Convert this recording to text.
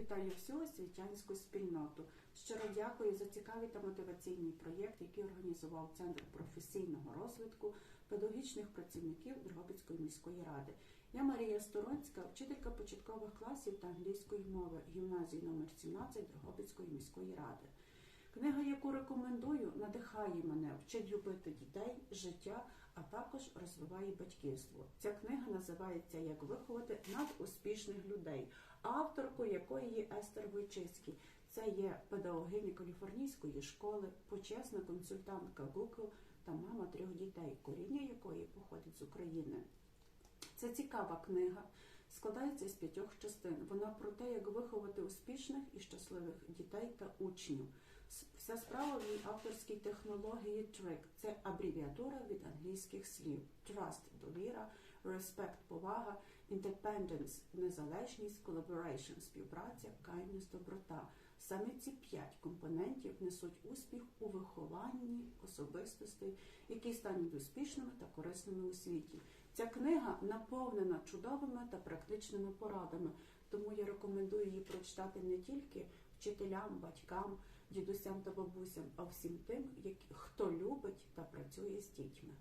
Вітаю всю освітянську спільноту. Щиро дякую за цікавий та мотиваційний проєкт, який організував Центр професійного розвитку педагогічних працівників Дрогобицької міської ради. Я Марія Сторонська, вчителька початкових класів та англійської мови гімназії номер 17 Дрогобицької міської ради. Книга, яку рекомендую, надихає мене, вчить любити дітей, життя, а також розвиває батьківство. Ця книга називається Як виховати надуспішних людей, авторкою якої є Естер Войчицький. Це є педагогиня Каліфорнійської школи, почесна консультантка Google та мама трьох дітей, коріння якої походить з України. Це цікава книга, складається з п'ятьох частин. Вона про те, як виховати успішних і щасливих дітей та учнів. Вся справа в її авторській технології TRIC. Це абревіатура від англійських слів: Trust – довіра, Respect – повага, Independence – незалежність, Collaboration – співпраця, Kindness – доброта. Саме ці п'ять компонентів несуть успіх у вихованні особистостей, які стануть успішними та корисними у світі. Ця книга наповнена чудовими та практичними порадами, тому я рекомендую її прочитати не тільки вчителям, батькам, дідусям та бабусям, а всім тим, хто любить та працює з дітьми.